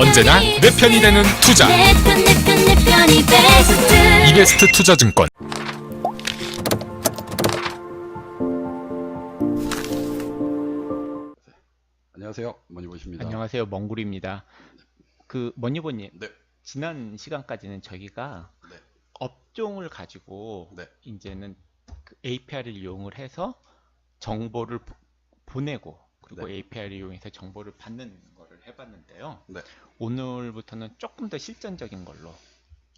언제나 내 편이 되는 투자 베스트 이베스트 투자증권 안녕하세요. 머니보십니다. 안녕하세요, 멍구리입니다. 그 머니버님, 네. 지난 시간까지는 저희가 네. 업종을 가지고 네. 이제는 그 API를 이용을 해서 정보를 보- 보내고 그리고 네. API를 이용해서 정보를 받는 해봤는데요. 네. 오늘부터는 조금 더 실전적인 걸로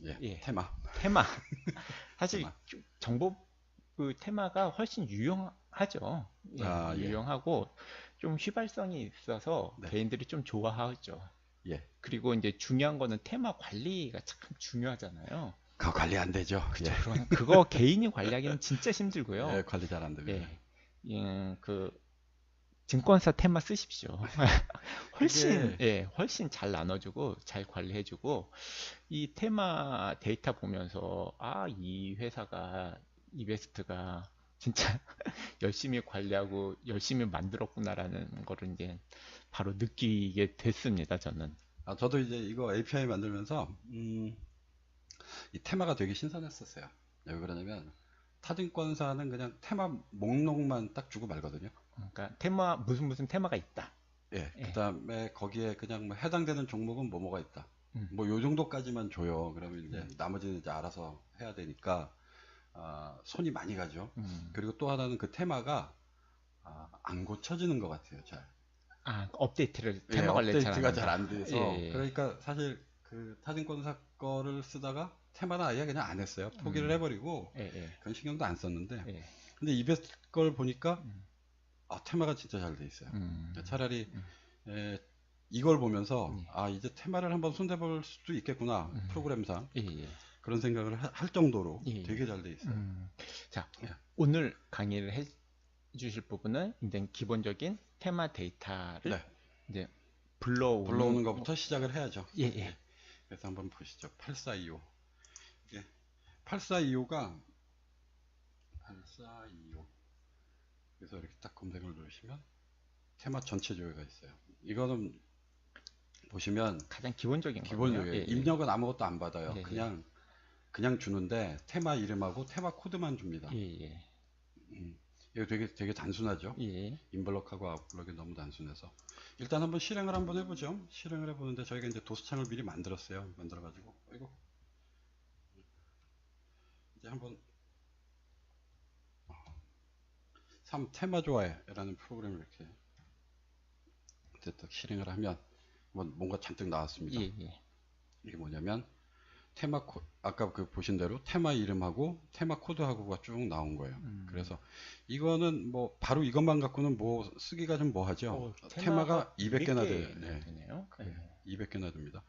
예. 예. 테마. 테마 사실 테마. 좀 정보 그 테마가 훨씬 유용하죠. 예, 아, 예. 유용하고 좀 휘발성이 있어서 네. 개인들이 좀 좋아하죠. 예. 그리고 이제 중요한 거는 테마 관리가 참 중요하잖아요. 그거 관리 안 되죠. 예. 그런 그거 개인이 관리하기는 진짜 힘들고요. 예, 관리 잘 안 됩니다. 예, 예, 그 증권사 테마 쓰십시오. 훨씬 예, 훨씬 잘 나눠주고 잘 관리해주고 이 테마 데이터 보면서 아 이 회사가 이베스트가 진짜 열심히 관리하고 열심히 만들었구나라는 거를 이제 바로 느끼게 됐습니다. 저는. 아, 저도 이제 이거 API 만들면서 음, 이 테마가 되게 신선했었어요. 왜 그러냐면 타증권사는 그냥 테마 목록만 딱 주고 말거든요. 그러니까 테마 무슨 무슨 테마가 있다. 예. 예. 그다음에 거기에 그냥 뭐 해당되는 종목은 뭐 뭐가 있다. 음. 뭐요 정도까지만 줘요. 그러면 이제 나머지는 이제 알아서 해야 되니까 아, 손이 많이 가죠. 음. 그리고 또 하나는 그 테마가 아, 안 고쳐지는 것 같아요. 잘. 아 업데이트를 예, 테마 관리 업데이트가 잘안 잘안 돼서 예, 예. 그러니까 사실 그 타진권사 거를 쓰다가 테마는 아예 그냥 안 했어요. 포기를 음. 해버리고 예, 예, 그건 신경도 안 썼는데 예. 근데 이베스트 걸 보니까 음. 아 테마가 진짜 잘 돼 있어요. 음. 차라리 음. 에, 이걸 보면서 예. 아 이제 테마를 한번 손대볼 수도 있겠구나 음. 프로그램상 예, 예. 그런 생각을 하- 할 정도로 예. 되게 잘 돼 있어요. 음. 자, 예. 오늘 강의를 해 주실 부분은 이제 기본적인 테마 데이터를 네, 이제 불러오는, 불러오는 것부터 시작을 해야죠. 예, 예. 그래서 한번 보시죠. 8425. 이게 8425가 8425. 그래서 이렇게 딱 검색을 누르시면 테마 전체 조회가 있어요. 이거는 보시면 가장 기본적인. 거고요. 예, 예. 입력은 아무것도 안 받아요. 예, 예. 그냥 그냥 주는데 테마 이름하고 테마 코드만 줍니다. 예, 예. 음. 이거 되게 되게 단순하죠. 예. 인블럭하고 아웃블럭이 너무 단순해서 일단 한번 실행을 한번 해보죠. 실행을 해보는데 저희가 이제 도스창을 미리 만들었어요. 만들어가지고 이거 이제 한번 3 테마 좋아해라는 프로그램을 이렇게 딱 실행을 하면 뭐 뭔가 잔뜩 나왔습니다. 예, 예. 이게 뭐냐면 테마 코 아까 그 보신 대로 테마 이름하고 테마 코드하고가 쭉 나온 거예요. 음. 그래서 이거는 뭐 바로 이것만 갖고는 뭐 쓰기가 좀 뭐하죠. 어, 테마가 200개나 200개 돼요. 네. 되네요. 예. 200개나 됩니다.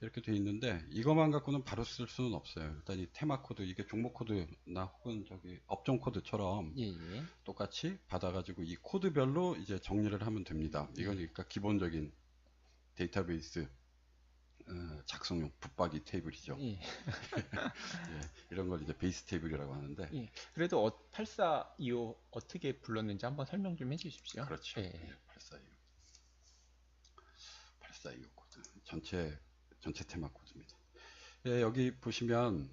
이렇게 돼 있는데 이것만 갖고는 바로 쓸 수는 없어요. 일단 이 테마 코드 이게 종목 코드나 혹은 저기 업종 코드처럼 예, 예. 똑같이 받아가지고 이 코드별로 이제 정리를 하면 됩니다. 이건 그러니까 기본적인 데이터베이스 어, 작성용 붙박이 테이블이죠. 예. 예, 이런 걸 이제 베이스 테이블이라고 하는데 예. 그래도 어, 8425 어떻게 불렀는지 한번 설명 좀 해주십시오. 그렇죠. 예. 8425 8425 코드 전체 전체 테마 코드입니다. 예, 여기 보시면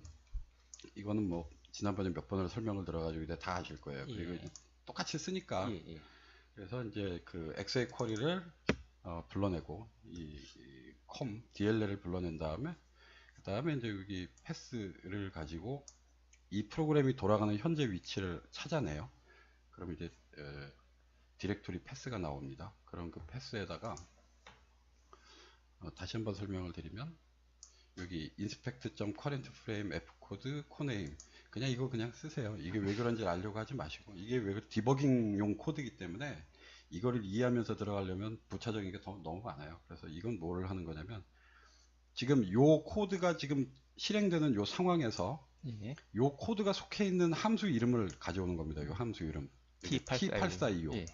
이거는 뭐 지난번에 몇 번을 설명을 들어가지고 이제 다 아실 거예요. 그리고 예. 똑같이 쓰니까 예, 예. 그래서 이제 그 엑세이 쿼리를 어, 불러내고 이, 이컴 DLL을 불러낸 다음에 그 다음에 이제 여기 패스를 가지고 이 프로그램이 돌아가는 현재 위치를 찾아내요. 그럼 이제 에, 디렉토리 패스가 나옵니다. 그럼 그 패스에다가 어, 다시 한번 설명을 드리면 여기 inspect.currentFrame fcode codename 그냥 이거 그냥 쓰세요. 이게 왜 그런지 알려고 하지 마시고 이게 왜 그- 디버깅용 코드이기 때문에 이거를 이해하면서 들어가려면 부차적인 게 더, 너무 많아요. 그래서 이건 뭐를 하는 거냐면 지금 요 코드가 지금 실행되는 요 상황에서 예. 요 코드가 속해 있는 함수 이름을 가져오는 겁니다. 요 함수 이름. 여기 T8425. T8425. 예.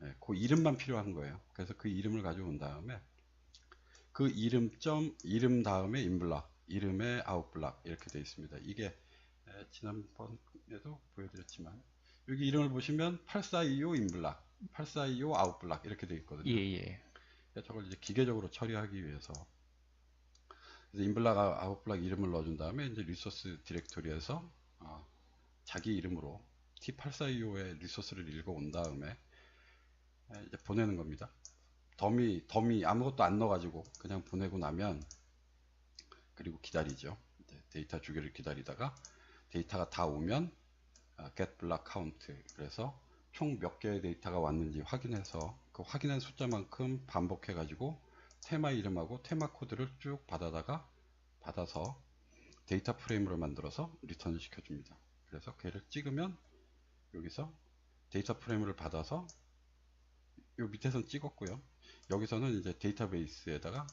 네, 그 이름만 필요한 거예요. 그래서 그 이름을 가져온 다음에 그 이름 점 이름 다음에 인블락, 이름에 아웃블락 이렇게 되어 있습니다. 이게 에, 지난번에도 보여드렸지만 여기 이름을 보시면 8425 인블락, 8425 아웃블락 이렇게 되어 있거든요. 예, 예. 저걸 이제 기계적으로 처리하기 위해서 인블락 아- 아웃블락 이름을 넣어준 다음에 이제 리소스 디렉토리에서 어, 자기 이름으로 T8425의 리소스를 읽어온 다음에 에, 이제 보내는 겁니다. 더미 더미 아무것도 안 넣어가지고 그냥 보내고 나면 그리고 기다리죠. 이제 데이터 주기를 기다리다가 데이터가 다 오면 아, get block count 그래서 총 몇 개의 데이터가 왔는지 확인해서 그 확인한 숫자만큼 반복해 가지고 테마 이름하고 테마 코드를 쭉 받아다가 받아서 데이터 프레임으로 만들어서 리턴을 시켜줍니다. 그래서 걔를 찍으면 여기서 데이터 프레임을 받아서 요 밑에선 찍었고요. 여기서는 이제 데이터베이스에다가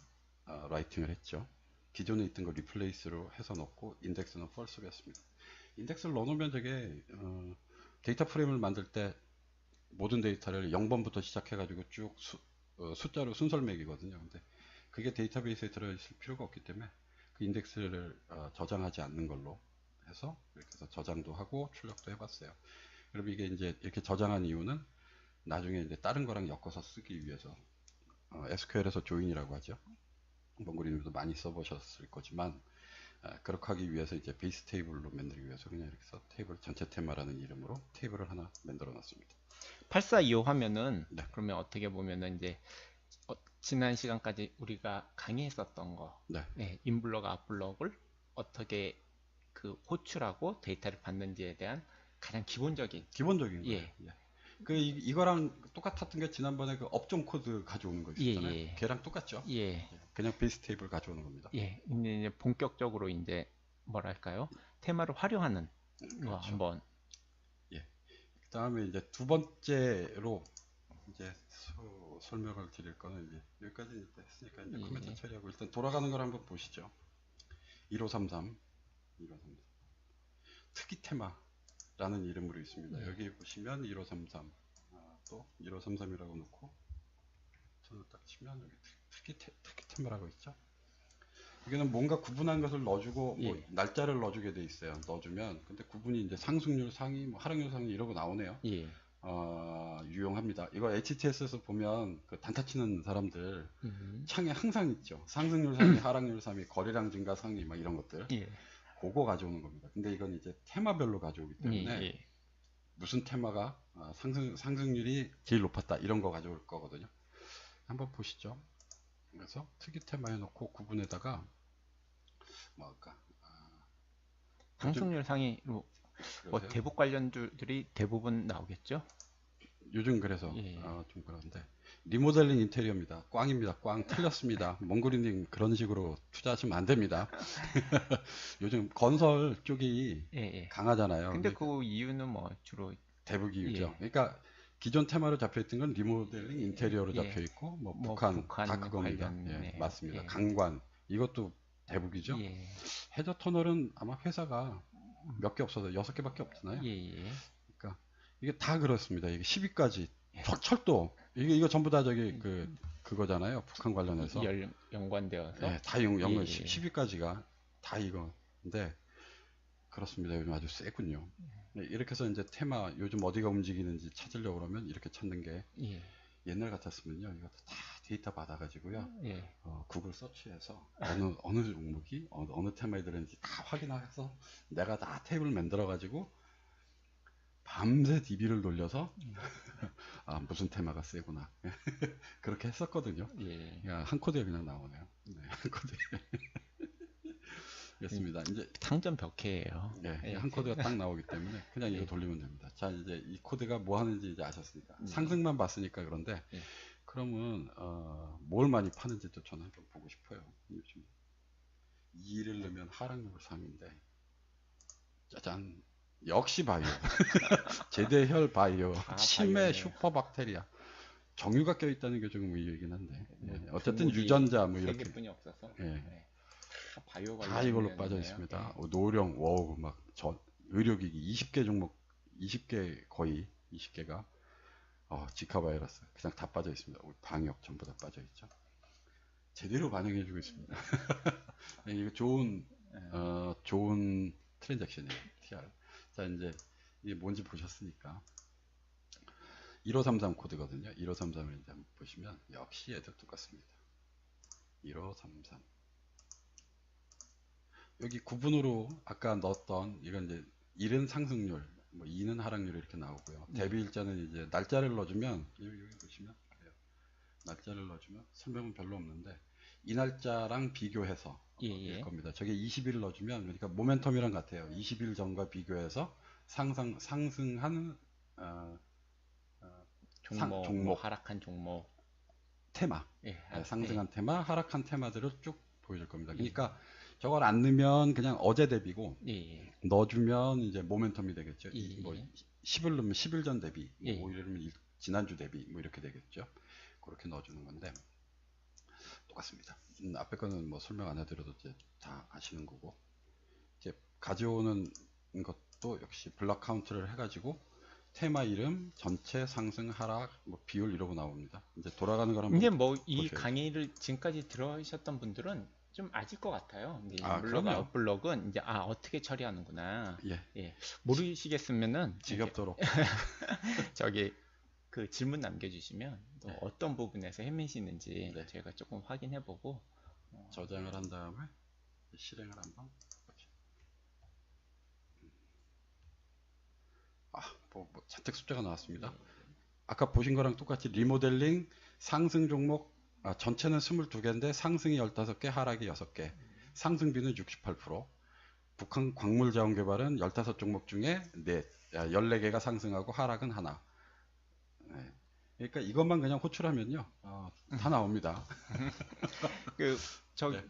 아, 라이팅을 했죠. 기존에 있던 거 리플레이스로 해서 넣고 인덱스는 false로 했습니다. 인덱스를 넣어놓으면 되게 어, 데이터 프레임을 만들 때 모든 데이터를 0번부터 시작해가지고 쭉 수, 어, 숫자로 순서를 매기거든요. 근데 그게 데이터베이스에 들어있을 필요가 없기 때문에 그 인덱스를 어, 저장하지 않는 걸로 해서 이렇게 해서 저장도 하고 출력도 해봤어요. 그럼 이게 이제 이렇게 저장한 이유는 나중에 이제 다른 거랑 엮어서 쓰기 위해서 어, SQL에서 조인이라고 하죠. 몽골인들도 많이 써보셨을 거지만 아, 그렇게 하기 위해서 이제 베이스 테이블로 만들기 위해서 그냥 이렇게 해서 테이블 전체 테마라는 이름으로 테이블을 하나 만들어 놨습니다. 8425 하면은 네. 그러면 어떻게 보면은 이제 어, 지난 시간까지 우리가 강의했었던 거, 네. 네, 인블럭, 아웃블럭을 어떻게 그 호출하고 데이터를 받는지에 대한 가장 기본적인 기본적인 거예요. 예. 예. 그 이, 이거랑 똑같았던 게 지난번에 그 업종 코드 가져오는 거 예, 있었잖아요. 예. 걔랑 똑같죠. 예, 그냥 베이스 테이블 가져오는 겁니다. 예, 이제 본격적으로 이제 뭐랄까요 테마를 활용하는 거 그렇죠. 한번 그 다음에 이제 두 번째로 이제 소- 설명을 드릴 거는 이제 여기까지 했으니까 이제 예. 코멘트 처리하고 일단 돌아가는 걸 한번 보시죠. 1533, 1533 특이 테마 라는 이름으로 있습니다. 예. 여기 보시면 1533, 아, 또 1533이라고 놓고 저는 딱 치면 여기 특- 특이 테, 특이 테마라고 있죠. 여기는 뭔가 구분한 것을 넣어주고 뭐 예. 날짜를 넣어주게 돼 있어요. 넣어주면 근데 구분이 이제 상승률 상위, 뭐 하락률 상위 이러고 나오네요. 예, 어, 유용합니다. 이거 HTS에서 보면 그 단타 치는 사람들 음, 창에 항상 있죠. 상승률 상위, 하락률 상위, 거래량 증가 상위 막 이런 것들. 예, 그거 가져오는 겁니다. 근데 이건 이제 테마별로 가져오기 예, 때문에 예, 무슨 테마가 어, 상승 상승률이 제일 높았다 이런 거 가져올 거거든요. 한번 보시죠. 그래서 특이 테마 해놓고 구분에다가 뭐 할까? 상승률 상위로 뭐? 대북 관련주들이 대부분 나오겠죠? 요즘 그래서 예. 어, 좀 그런데 리모델링 인테리어입니다. 꽝입니다. 꽝 틀렸습니다. 몽골이님 그런 식으로 투자하시면 안 됩니다. 요즘 건설 쪽이 예, 예. 강하잖아요. 근데 근데 그 이유는 뭐 주로 대북이죠. 예. 그러니까 기존 테마로 잡혀있던 건 리모델링 인테리어로 예. 잡혀있고 뭐, 뭐 북한, 다 그겁니다. 예, 네. 맞습니다. 예. 강관 이것도 대북이죠. 예, 해저 터널은 아마 회사가 몇 개 없어서 여섯 개밖에 없잖아요. 예, 예. 그러니까 이게 다 그렇습니다. 이게 10위까지 예. 철, 철도 이게 이거 전부 다 저기 그 그거잖아요. 북한 관련해서 열, 연관되어서 예, 다 연, 연관 예, 예. 10위까지가 다 이거. 근데 그렇습니다. 요즘 아주 세군요. 네, 이렇게 해서 이제 테마 요즘 어디가 움직이는지 찾으려고 그러면 이렇게 찾는 게 예, 옛날 같았으면요. 이것도 다 데이터 받아가지고요. 예, 어, 구글 서치해서 어느 어느 종목이 어느, 어느 테마에 들었는지 다 확인해서 내가 다 테이블 만들어 가지고 밤새 DB를 돌려서 아 무슨 테마가 세구나 그렇게 했었거든요. 예. 야, 한 코드에 그냥 나오네요. 네, 한 코드에. 됐습니다. 이제 상점 벽해예요. 네, 예. 한 코드가 딱 나오기 때문에 그냥 이거 예. 돌리면 됩니다. 자, 이제 이 코드가 뭐 하는지 이제 아셨으니까. 예. 상승만 봤으니까 그런데 예. 그러면 어, 뭘 많이 파는지도 저는 한번 보고 싶어요. 요즘 2를 넣으면 하락률 상인데 짜잔 역시 바이오 제대혈 바이오 아, 치매 바이오네요. 슈퍼박테리아 정유가 껴있다는 게 조금 의외이긴 한데 뭐 예, 어쨌든 유전자 뭐세 이렇게 개뿐이 없어서 예. 네. 다 바이오 다 이걸로. 빠져 있습니다. 예. 어, 노령, 워우, 막, 저, 의료기기 20개 종목, 20개 거의 20개가 어, 지카 바이러스 그냥 다 빠져 있습니다. 방역 전부 다 빠져 있죠. 제대로 반영해주고 있습니다. 네, 이거 좋은 예. 어, 좋은 트랜잭션이에요. TR. 자 이제 이게 뭔지 보셨으니까 1533 코드거든요. 1533을 이제 한번 보시면 역시 얘도 똑같습니다. 1533 여기 구분으로 아까 넣었던 이건 이제 1은 상승률, 뭐 2는 하락률 이렇게 나오고요. 네. 대비 일자는 이제 날짜를 넣어주면 여기, 여기 보시면. 날짜를 넣어주면 설명은 별로 없는데 이 날짜랑 비교해서 예, 일 예. 겁니다. 저게 20일 넣어주면 그러니까 모멘텀이랑 같아요. 20일 전과 비교해서 상상 상승하는 어, 종목, 상- 뭐 종목. 하락한 종목, 테마, 예, 네, 아, 상승한 테마, 하락한 테마들을 쭉 보여줄 겁니다. 그러니까 저걸 안 넣으면 그냥 어제 대비고 예, 예. 넣어주면 이제 모멘텀이 되겠죠. 예, 이- 뭐 예. 10일 넣으면 10일 전 대비, 뭐 예. 5일 넣으면 일- 지난주 대비 뭐 이렇게 되겠죠. 그렇게 넣어주는 건데 똑같습니다. 음, 앞에 거는 뭐 설명 안 해드려도 이제 다 아시는 거고 이제 가져오는 것도 역시 블락 카운트를 해가지고 테마 이름, 전체 상승, 하락, 뭐 비율 이러고 나옵니다. 이제 돌아가는 거랑 이제 뭐 이. 강의를 지금까지 들어오셨던 분들은 좀 아실 것 같아요. 근데 아, 블럭, 그럼요. 아웃 블럭은 이제 아 어떻게 처리하는구나. 예, 예, 모르시겠으면은 지겹도록 저기 그 질문 남겨주시면 또 네. 어떤 부분에서 헤매시는지 네. 제가 조금 확인해보고 저장을 한 다음에 실행을 한번 보죠. 아, 뭐, 뭐 잔뜩 숫자가 나왔습니다. 아까 보신 거랑 똑같이 리모델링 상승 종목 아, 전체는 22개인데 상승이 15개, 하락이 6개. 상승비는 68%. 북한 광물 자원 개발은 15종목 중에 4, 14개가 상승하고 하락은 하나. 네. 그러니까 이것만 그냥 호출하면요. 어, 다 나옵니다. 그 저 네.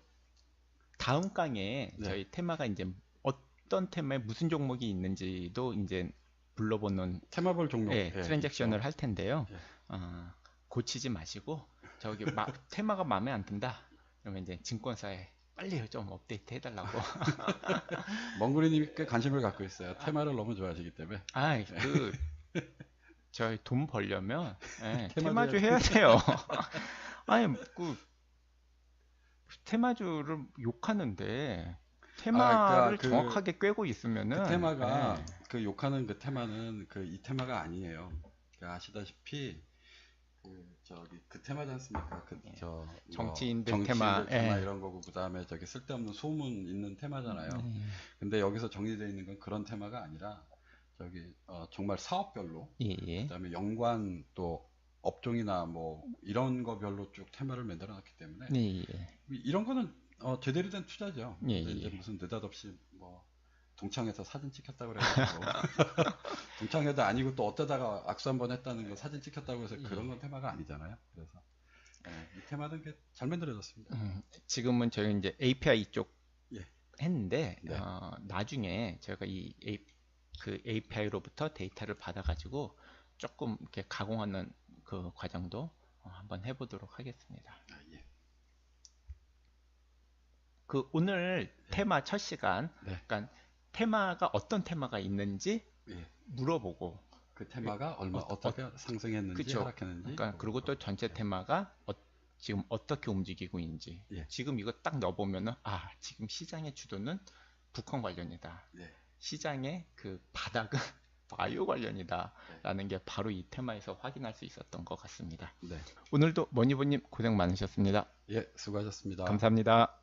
다음 강에 네. 저희 테마가 이제 어떤 테마에 무슨 종목이 있는지도 이제 불러보는 테마별 종목. 예, 예, 트랜잭션을 있죠. 할 텐데요. 예. 어, 고치지 마시고 저기 마- 테마가 마음에 안 든다. 그러면 이제 증권사에 빨리 좀 업데이트 해달라고. 멍구리님이 꽤 관심을 갖고 있어요. 테마를 너무 좋아하시기 때문에. 아, 그 저희 돈 벌려면 예, 테마주 해야 돼요. 아니 그 테마주를 욕하는데 테마를 그러니까 그- 정확하게 꿰고 있으면은 그 테마가 예. 그 욕하는 그 테마는 그 이 테마가 아니에요. 그러니까 아시다시피 그 저기 그 테마지 않습니까? 그저뭐 예. 정치인들 정치인들 테마, 테마 예. 이런 거고 그다음에 저기 쓸데없는 소문 있는 테마잖아요. 예. 근데 여기서 정리되어 있는 건 그런 테마가 아니라 저기 어, 정말 사업별로 예, 예. 그다음에 연관 또 업종이나 뭐 이런 거별로 쭉 테마를 만들어 놨기 때문에 예, 예. 이런 거는 어, 제대로 된 투자죠. 예, 예, 이제 예. 무슨 느닷없이 뭐 동창회에서 사진 찍혔다고 그래가지고 동창회도 아니고 또 어쩌다가 악수 한 번 했다는 거 사진 찍혔다고 해서 예. 그런 건 테마가 아니잖아요. 그래서 예, 이 테마는 게잘 만들어졌습니다. 음, 지금은 저희 이제 API 쪽 예. 했는데 네. 어, 나중에 제가 이 그 API로부터 데이터를 받아가지고 조금 이렇게 가공하는 그 과정도 어, 한번 해보도록 하겠습니다. 아, 예. 그 오늘 테마 첫 시간, 네. 그러니까 테마가 어떤 테마가 있는지 예. 물어보고, 그 테마가 얼마 어, 어떻게 상승했는지 그쵸. 하락했는지 그러니까 그리고 또 전체 테마가 어, 지금 어떻게 움직이고 있는지, 예. 지금 이거 딱 넣어보면은 아 지금 시장의 주도는 북한 관련이다. 네. 시장의 그 바닥은 바이오 관련이다라는 게 바로 이 테마에서 확인할 수 있었던 것 같습니다. 네. 오늘도 머니보님 고생 많으셨습니다. 예, 수고하셨습니다. 감사합니다.